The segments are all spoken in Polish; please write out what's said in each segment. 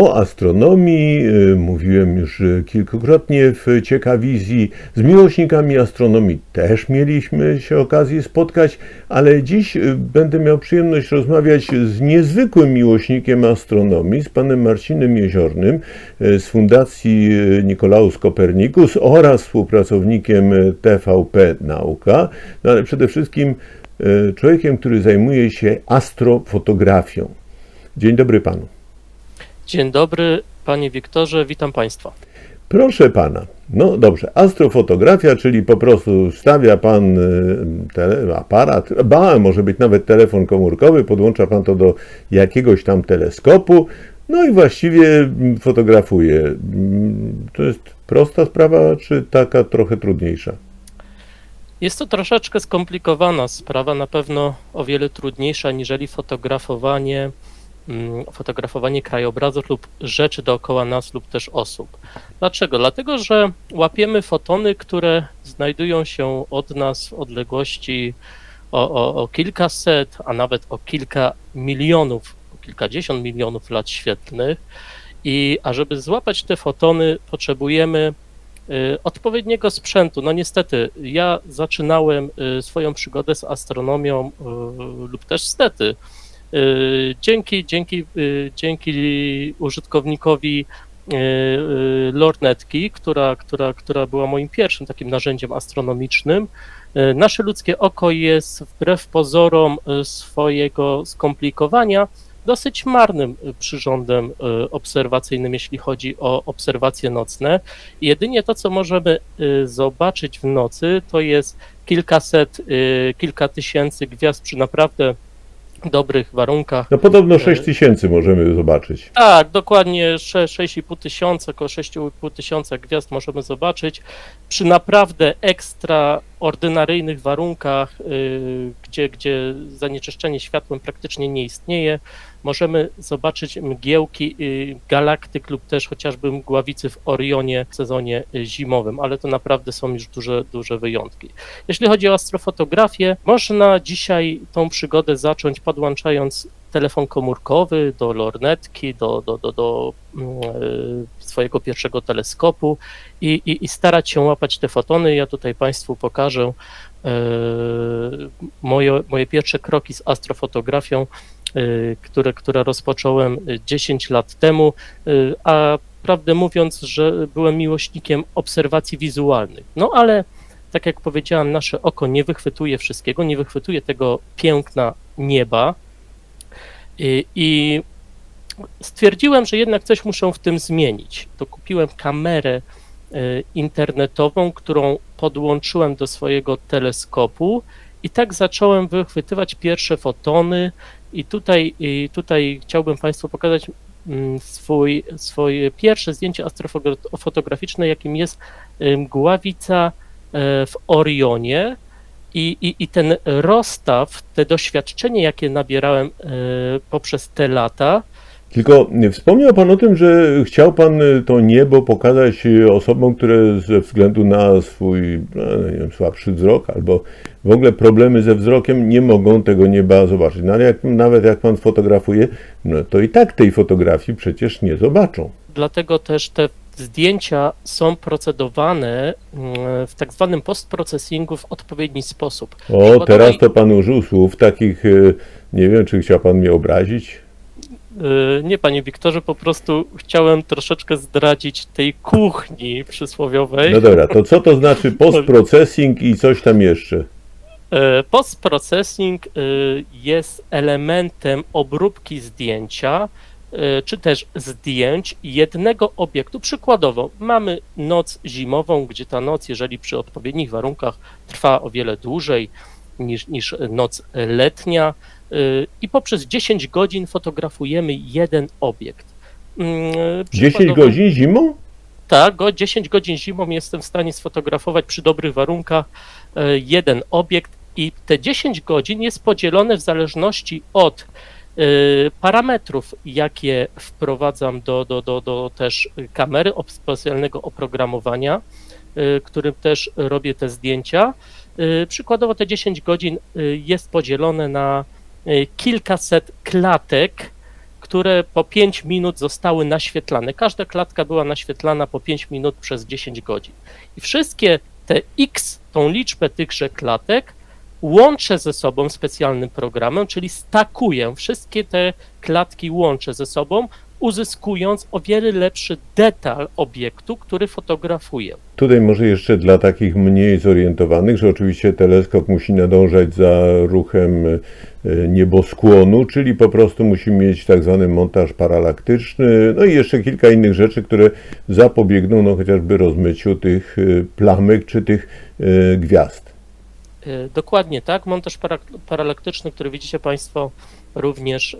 O astronomii y, mówiłem już y, kilkukrotnie w Ciekawizji. Z miłośnikami astronomii też mieliśmy się okazję spotkać, ale dziś y, będę miał przyjemność rozmawiać z niezwykłym miłośnikiem astronomii, z panem Marcinem Jeziornym z Fundacji Nikolaus Kopernikus oraz współpracownikiem TVP Nauka, no ale przede wszystkim człowiekiem, który zajmuje się astrofotografią. Dzień dobry panu. Dzień dobry, panie Wiktorze, witam państwa. Proszę pana, no dobrze, astrofotografia, czyli po prostu stawia pan y, tele, aparat, ba, może być nawet telefon komórkowy, podłącza pan to do jakiegoś tam teleskopu, no i właściwie mm, fotografuje. Mm, To jest prosta sprawa, czy taka trochę trudniejsza? Jest to troszeczkę skomplikowana sprawa, na pewno o wiele trudniejsza niżeli fotografowanie, fotografowanie krajobrazów lub rzeczy dookoła nas lub też osób. Dlaczego? Dlatego, że łapiemy fotony, które znajdują się od nas w odległości o, o, o kilkaset, a nawet o kilka milionów, o kilkadziesiąt milionów lat świetlnych. I a żeby złapać te fotony, potrzebujemy y, odpowiedniego sprzętu. No niestety, ja zaczynałem y, swoją przygodę z astronomią y, lub też stety dzięki, dzięki, y, dzięki użytkownikowi y, y, lornetki, która, która, która była moim pierwszym takim narzędziem astronomicznym. Y, Nasze ludzkie oko jest wbrew pozorom y, swojego skomplikowania dosyć marnym y, przyrządem y, obserwacyjnym, jeśli chodzi o obserwacje nocne. Jedynie to, co możemy y, zobaczyć w nocy, to jest kilkaset, y, kilka tysięcy gwiazd przy naprawdę dobrych warunkach. No podobno 6 tysięcy możemy zobaczyć. Tak, dokładnie sze- 6,5 tysiąca, około 6,5 tysiąca gwiazd możemy zobaczyć przy naprawdę ekstraordynaryjnych warunkach, y, gdzie, gdzie zanieczyszczenie światłem praktycznie nie istnieje. Możemy zobaczyć mgiełki y, galaktyk lub też chociażby mgławicy w Orionie w sezonie y, zimowym, ale to naprawdę są już duże, duże wyjątki. Jeśli chodzi o astrofotografię, można dzisiaj tą przygodę zacząć podłączając telefon komórkowy do lornetki, do, do, do, do mm, y, swojego pierwszego teleskopu i, i, i starać się łapać te fotony. Ja tutaj Państwu pokażę e, moje, moje pierwsze kroki z astrofotografią, e, które, które rozpocząłem 10 lat temu, e, a prawdę mówiąc, że byłem miłośnikiem obserwacji wizualnych. No ale tak jak powiedziałem, nasze oko nie wychwytuje wszystkiego, nie wychwytuje tego piękna nieba. I, i stwierdziłem, że jednak coś muszę w tym zmienić. To kupiłem kamerę internetową, którą podłączyłem do swojego teleskopu i tak zacząłem wychwytywać pierwsze fotony. I tutaj, i tutaj chciałbym Państwu pokazać mm, swój, swoje pierwsze zdjęcie astrofotograficzne, jakim jest mgławica e, w Orionie. I, i, I ten rozstaw, te doświadczenie, jakie nabierałem e, poprzez te lata, Tylko wspomniał Pan o tym, że chciał Pan y, to niebo pokazać y, osobom, które ze względu na swój no, nie wiem, słabszy wzrok albo w ogóle problemy ze wzrokiem nie mogą tego nieba zobaczyć. No ale jak, nawet jak Pan fotografuje, no to i tak tej fotografii przecież nie zobaczą. dlatego też te zdjęcia są procedowane mm, w tak zwanym postprocesingu w odpowiedni sposób. O, teraz to Pan użył słów takich, nie wiem, czy chciał Pan mnie obrazić? Y, Nie, panie Wiktorze, po prostu chciałem troszeczkę zdradzić tej kuchni przysłowiowej. No dobra, to co to znaczy post-processing i coś tam jeszcze? E, Post-processing e, jest elementem obróbki zdjęcia, czy też zdjęć jednego obiektu. Przykładowo, mamy noc zimową, gdzie ta noc, jeżeli przy odpowiednich warunkach, trwa o wiele dłużej niż, niż noc letnia, i poprzez 10 godzin fotografujemy jeden obiekt. Mm, 10 przykładowo- godzin zimą? tak, go 10 godzin zimą jestem w stanie sfotografować przy dobrych warunkach e, jeden obiekt i te 10 godzin jest podzielone w zależności od e, parametrów, jakie wprowadzam do, do, do, do też kamery, specjalnego oprogramowania, e, którym też robię te zdjęcia. Przykładowo te 10 godzin jest podzielone na kilkaset klatek, które po 5 minut zostały naświetlane. Każda klatka była naświetlana po 5 minut przez 10 godzin. I wszystkie te x, tą liczbę tychże klatek, łączę ze sobą specjalnym programem, czyli stakuję wszystkie te klatki łączę ze sobą, uzyskując o wiele lepszy detal obiektu, który fotografuję. Tutaj może jeszcze dla takich mniej zorientowanych, że oczywiście teleskop musi nadążać za ruchem e, nieboskłonu, czyli po prostu musi mieć tak zwany montaż paralaktyczny, no i jeszcze kilka innych rzeczy, które zapobiegną no, chociażby rozmyciu tych e, plamek czy tych e, gwiazd. Dokładnie tak. Montaż para, paralaktyczny, który widzicie Państwo również y,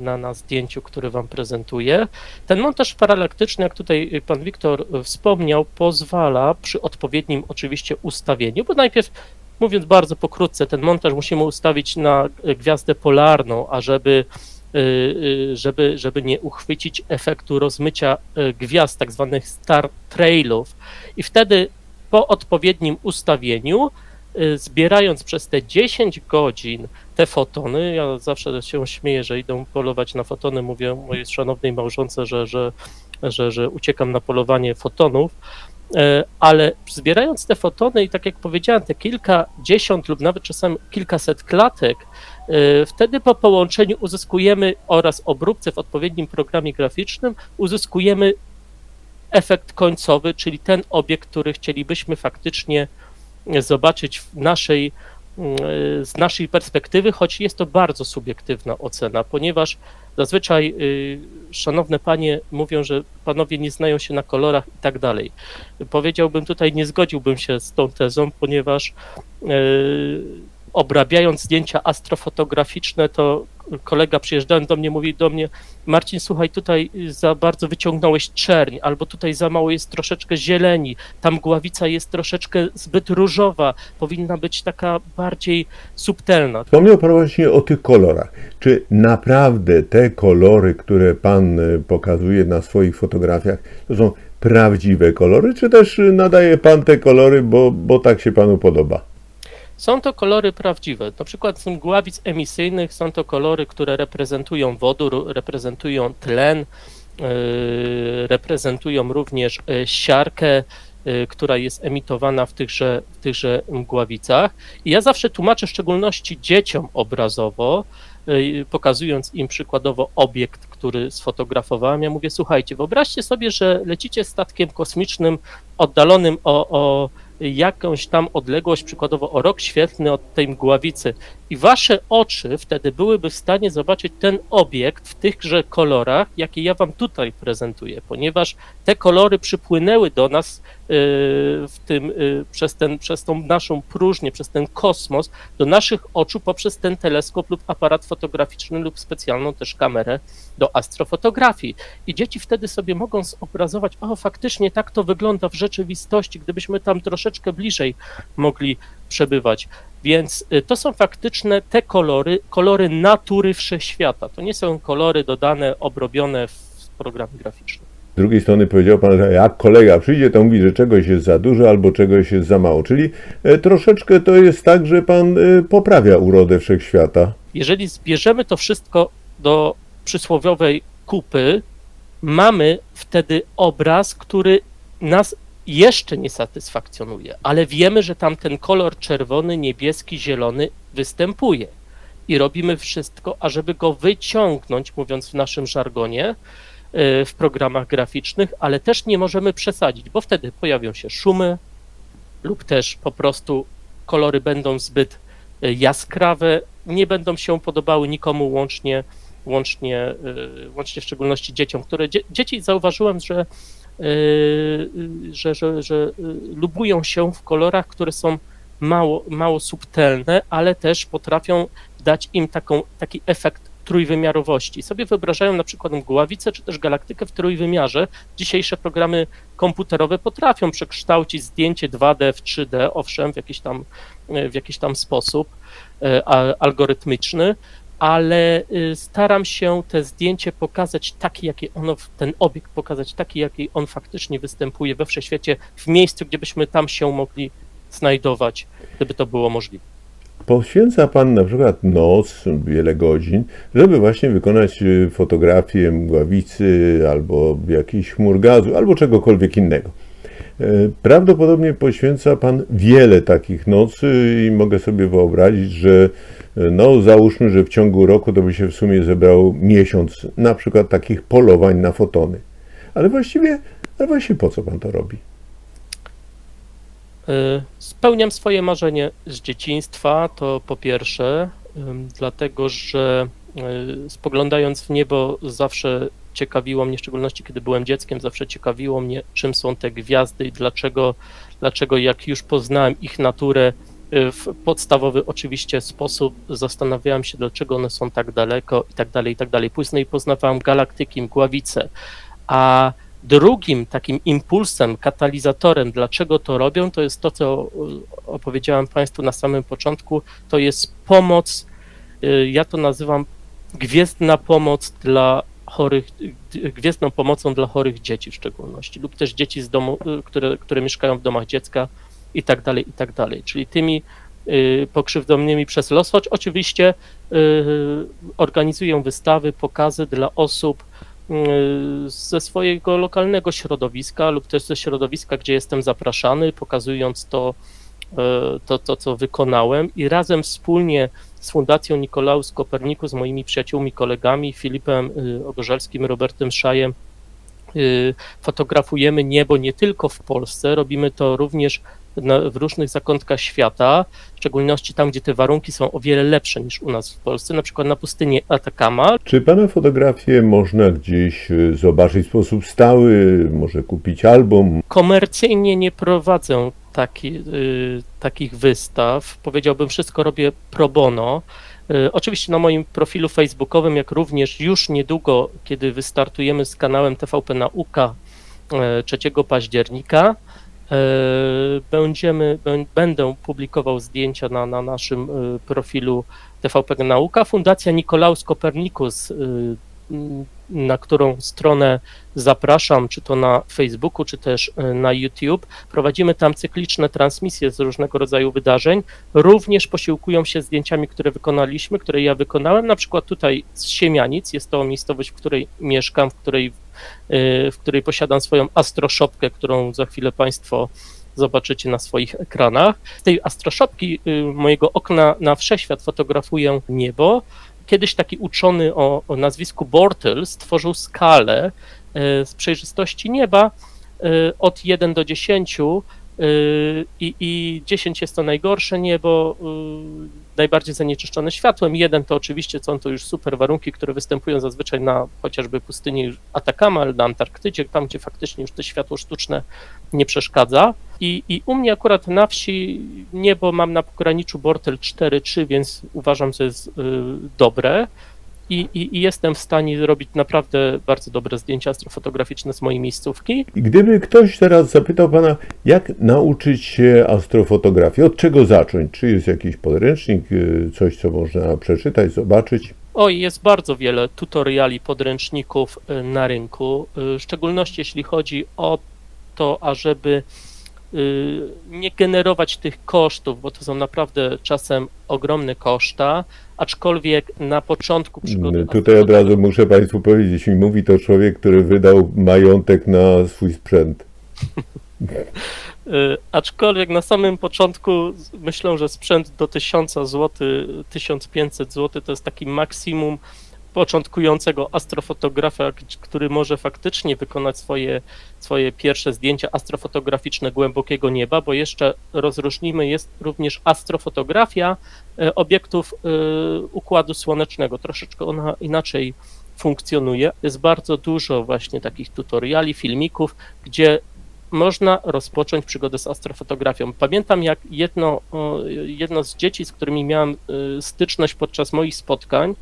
na, na zdjęciu, który Wam prezentuję. Ten montaż paralaktyczny, jak tutaj Pan Wiktor wspomniał, pozwala przy odpowiednim oczywiście ustawieniu, bo najpierw Mówiąc bardzo pokrótce, ten montaż musimy ustawić na gwiazdę polarną, ażeby y, y, żeby, żeby nie uchwycić efektu rozmycia gwiazd, tak zwanych star trailów. I wtedy po odpowiednim ustawieniu zbierając przez te 10 godzin te fotony, ja zawsze się śmieję, że idą polować na fotony, mówię mojej szanownej małżonce, że, że, że, że uciekam na polowanie fotonów, e, ale zbierając te fotony i tak jak powiedziałem, te kilkadziesiąt lub nawet czasem kilkaset klatek, e, wtedy po połączeniu uzyskujemy oraz obróbce w odpowiednim programie graficznym uzyskujemy efekt końcowy, czyli ten obiekt, który chcielibyśmy faktycznie zobaczyć w naszej, z naszej perspektywy, choć jest to bardzo subiektywna ocena, ponieważ zazwyczaj y, szanowne panie mówią, że panowie nie znają się na kolorach i tak dalej. Powiedziałbym tutaj, nie zgodziłbym się z tą tezą, ponieważ y, obrabiając zdjęcia astrofotograficzne, to kolega przyjeżdżając do mnie mówi do mnie, Marcin, słuchaj, tutaj za bardzo wyciągnąłeś czerń, albo tutaj za mało jest troszeczkę zieleni, ta mgławica jest troszeczkę zbyt różowa, powinna być taka bardziej subtelna. Wspomniał Pan właśnie o tych kolorach. Czy naprawdę te kolory, które Pan e, pokazuje na swoich fotografiach, to są prawdziwe kolory, czy też nadaje Pan te kolory, bo, bo tak się Panu podoba? Są to kolory prawdziwe. Na przykład z mgławic emisyjnych są to kolory, które reprezentują wodór, reprezentują tlen, yy, reprezentują również yy, siarkę, yy, która jest emitowana w tychże, w tychże mgławicach. I ja zawsze tłumaczę w szczególności dzieciom obrazowo, yy, pokazując im przykładowo obiekt, który sfotografowałem. Ja mówię, słuchajcie, wyobraźcie sobie, że lecicie statkiem kosmicznym oddalonym o, o jakąś tam odległość, przykładowo o rok świetlny od tej mgławicy i wasze oczy wtedy byłyby w stanie zobaczyć ten obiekt w tychże kolorach, jakie ja wam tutaj prezentuję, ponieważ te kolory przypłynęły do nas yy, w tym, yy, przez, ten, przez tą naszą próżnię, przez ten kosmos, do naszych oczu poprzez ten teleskop lub aparat fotograficzny lub specjalną też kamerę do astrofotografii. I dzieci wtedy sobie mogą zobrazować, o faktycznie tak to wygląda w rzeczywistości, gdybyśmy tam troszeczkę bliżej mogli przebywać. Więc y, to są faktyczne te kolory, kolory natury wszechświata. To nie są kolory dodane, obrobione w programie graficznym. Z drugiej strony powiedział Pan, że jak kolega przyjdzie, to mówi, że czegoś jest za dużo albo czegoś jest za mało. Czyli e, troszeczkę to jest tak, że Pan e, poprawia urodę wszechświata. Jeżeli zbierzemy to wszystko do przysłowiowej kupy, mamy wtedy obraz, który nas jeszcze nie satysfakcjonuje, ale wiemy, że tam ten kolor czerwony, niebieski, zielony występuje. I robimy wszystko, ażeby go wyciągnąć, mówiąc w naszym żargonie, y, w programach graficznych, ale też nie możemy przesadzić, bo wtedy pojawią się szumy lub też po prostu kolory będą zbyt y, jaskrawe, nie będą się podobały nikomu łącznie, łącznie, y, łącznie w szczególności dzieciom, które dzie, dzieci zauważyłem, że że, że, że y, lubują się w kolorach, które są mało, mało subtelne, ale też potrafią dać im taką, taki efekt trójwymiarowości. Sobie wyobrażają na przykład mgławicę czy też galaktykę w trójwymiarze. Dzisiejsze programy komputerowe potrafią przekształcić zdjęcie 2D w 3D, owszem, w jakiś tam, w jakiś tam sposób a- algorytmiczny, ale y, staram się te zdjęcie pokazać takie, jakie ono, ten obiekt pokazać taki, jaki on faktycznie występuje we wszechświecie, w miejscu, gdzie byśmy tam się mogli znajdować, gdyby to było możliwe. poświęca Pan na przykład noc, wiele godzin, żeby właśnie wykonać y, fotografię mgławicy albo jakiś chmur gazu, albo czegokolwiek innego. E, Prawdopodobnie poświęca Pan wiele takich nocy i mogę sobie wyobrazić, że no załóżmy, że w ciągu roku to by się w sumie zebrał miesiąc na przykład takich polowań na fotony. Ale właściwie, ale właściwie po co Pan to robi? Y, Spełniam swoje marzenie z dzieciństwa, to po pierwsze, dlatego że y, spoglądając w niebo zawsze ciekawiło mnie, w szczególności kiedy byłem dzieckiem, zawsze ciekawiło mnie, czym są te gwiazdy i dlaczego, dlaczego jak już poznałem ich naturę w podstawowy oczywiście sposób, zastanawiałem się, dlaczego one są tak daleko i tak dalej, i tak dalej. Później poznawałem galaktyki, mgławice, a Drugim takim impulsem, katalizatorem, dlaczego to robią, to jest to, co y, opowiedziałem Państwu na samym początku, to jest pomoc, y, ja to nazywam gwiezdna pomoc dla chorych, y, gwiezdną pomocą dla chorych dzieci w szczególności, lub też dzieci z domu, y, które, które mieszkają w domach dziecka i tak dalej, i tak dalej. Czyli tymi y, pokrzywdzonymi przez los, choć oczywiście y, organizują wystawy, pokazy dla osób, y, ze swojego lokalnego środowiska lub też ze środowiska, gdzie jestem zapraszany, pokazując to, to, to co wykonałem i razem wspólnie z Fundacją Nikolaus Kopernikus, z moimi przyjaciółmi, kolegami, Filipem Ogorzelskim, Robertem Szajem, fotografujemy niebo nie tylko w Polsce, robimy to również na, w różnych zakątkach świata, w szczególności tam, gdzie te warunki są o wiele lepsze niż u nas w Polsce, na przykład na pustyni Atacama, Czy Pana fotografie można gdzieś y, zobaczyć w sposób stały, może kupić album? komercyjnie nie prowadzę taki, y, takich wystaw. Powiedziałbym, wszystko robię pro bono. Y, Oczywiście na moim profilu facebookowym, jak również już niedługo, kiedy wystartujemy z kanałem TVP Nauka e, 3 października, e, będziemy, bę- będę publikował zdjęcia na, na naszym y, profilu TVP Nauka. Fundacja Nikolaus Kopernikus, m, na którą stronę zapraszam, czy to na Facebooku, czy też y, na YouTube. Prowadzimy tam cykliczne transmisje z różnego rodzaju wydarzeń. Również posiłkują się zdjęciami, które wykonaliśmy, które ja wykonałem, na przykład tutaj z Siemianic, jest to miejscowość, w której mieszkam, w której, y, w której posiadam swoją astroszopkę, którą za chwilę Państwo zobaczycie na swoich ekranach. Z tej astroszopki y, mojego okna na wszechświat fotografuję niebo. Kiedyś taki uczony o, o nazwisku Bortle stworzył skalę y, z przejrzystości nieba y, od 1 do 10 y, i, i 10 jest to najgorsze niebo, najbardziej zanieczyszczone światłem. Jeden to oczywiście są to już super warunki, które występują zazwyczaj na chociażby pustyni Atacama, na Antarktydzie, tam gdzie faktycznie już to światło sztuczne nie przeszkadza. I, I u mnie akurat na wsi niebo mam na pograniczu Bortel 4-3, więc uważam, że jest y, dobre. I, i, I jestem w stanie robić naprawdę bardzo dobre zdjęcia astrofotograficzne z mojej miejscówki. Gdyby ktoś teraz zapytał Pana, jak nauczyć się astrofotografii, od czego zacząć? Czy jest jakiś podręcznik, y, coś, co można przeczytać, zobaczyć? Oj, jest bardzo wiele tutoriali, podręczników y, na rynku, y, w szczególności jeśli chodzi o to, ażeby nie generować tych kosztów, bo to są naprawdę czasem ogromne koszta, aczkolwiek na początku przygody Mm, Tutaj od razu muszę Państwu powiedzieć, mi mówi to człowiek, który wydał majątek na swój sprzęt. Y, Aczkolwiek na samym początku myślę, że sprzęt do 1000 zł, 1500 zł to jest taki maksimum początkującego astrofotografa, który może faktycznie wykonać swoje, swoje pierwsze zdjęcia astrofotograficzne głębokiego nieba, bo jeszcze rozróżnimy, jest również astrofotografia e, obiektów e, Układu Słonecznego. Troszeczkę ona inaczej funkcjonuje. Jest bardzo dużo właśnie takich tutoriali, filmików, gdzie można rozpocząć przygodę z astrofotografią. Pamiętam, jak jedno, jedno z dzieci, z którymi miałem y, styczność podczas moich spotkań,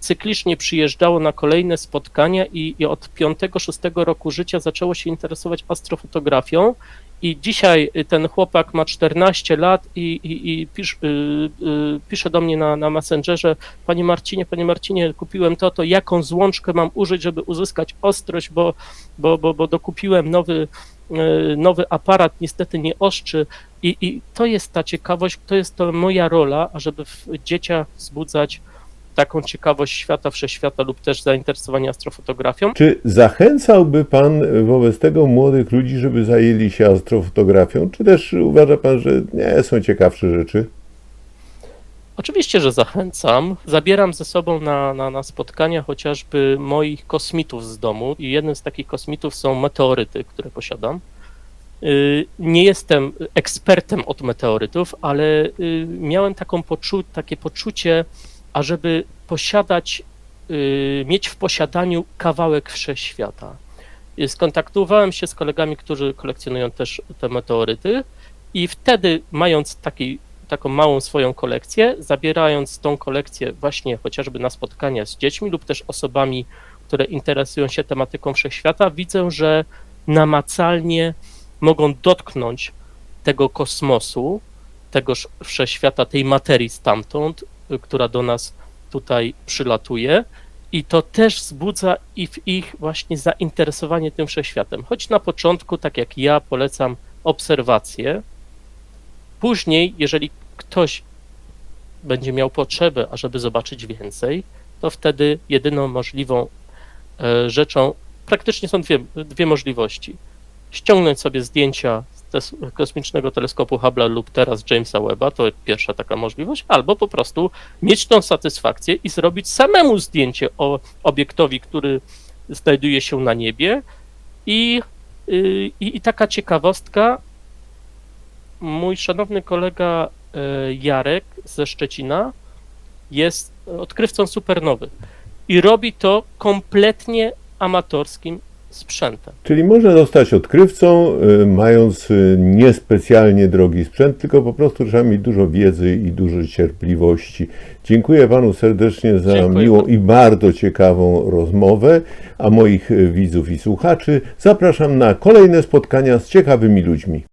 cyklicznie przyjeżdżało na kolejne spotkania i, i od 5-6 roku życia zaczęło się interesować astrofotografią. I dzisiaj y, ten chłopak ma 14 lat i, i, i pisz, y, y, pisze do mnie na, na Messengerze, Panie Marcinie, Panie Marcinie, kupiłem to, to jaką złączkę mam użyć, żeby uzyskać ostrość, bo, bo, bo, bo dokupiłem nowy, e, nowy aparat, niestety nie ostrzy I, I to jest ta ciekawość, to jest to moja rola, ażeby w dzieciach wzbudzać taką ciekawość świata, wszechświata lub też zainteresowanie astrofotografią. Czy zachęcałby Pan wobec tego młodych ludzi, żeby zajęli się astrofotografią? Czy też uważa Pan, że nie są ciekawsze rzeczy? Oczywiście, że zachęcam. Zabieram ze sobą na, na, na spotkania chociażby moich kosmitów z domu i jednym z takich kosmitów są meteoryty, które posiadam. Y, Nie jestem ekspertem od meteorytów, ale y, miałem taką poczu- takie poczucie, ażeby posiadać, y, mieć w posiadaniu kawałek wszechświata. Y, Skontaktowałem się z kolegami, którzy kolekcjonują też te meteoryty i wtedy, mając taki taką małą swoją kolekcję, zabierając tą kolekcję właśnie chociażby na spotkania z dziećmi lub też osobami, które interesują się tematyką wszechświata, widzę, że namacalnie mogą dotknąć tego kosmosu, tegoż wszechświata, tej materii stamtąd, która do nas tutaj przylatuje. I to też wzbudza i w ich właśnie zainteresowanie tym wszechświatem. Choć na początku, tak jak ja, polecam obserwację, Później, jeżeli ktoś będzie miał potrzebę, ażeby zobaczyć więcej, to wtedy jedyną możliwą e, rzeczą, praktycznie są dwie, dwie możliwości. Ściągnąć sobie zdjęcia kosmicznego teleskopu Hubble'a lub teraz Jamesa Webba, to pierwsza taka możliwość, albo po prostu mieć tą satysfakcję i zrobić samemu zdjęcie o obiektowi, który znajduje się na niebie. I, y, i, i taka ciekawostka, mój szanowny kolega e, Jarek ze Szczecina jest odkrywcą supernowy i robi to kompletnie amatorskim sprzętem. Czyli można zostać odkrywcą, y, mając y, niespecjalnie drogi sprzęt, tylko po prostu trzeba mieć dużo wiedzy i dużo cierpliwości. Dziękuję Panu serdecznie za Dziękuję miłą i bardzo ciekawą rozmowę, a moich y, widzów i słuchaczy zapraszam na kolejne spotkania z ciekawymi ludźmi.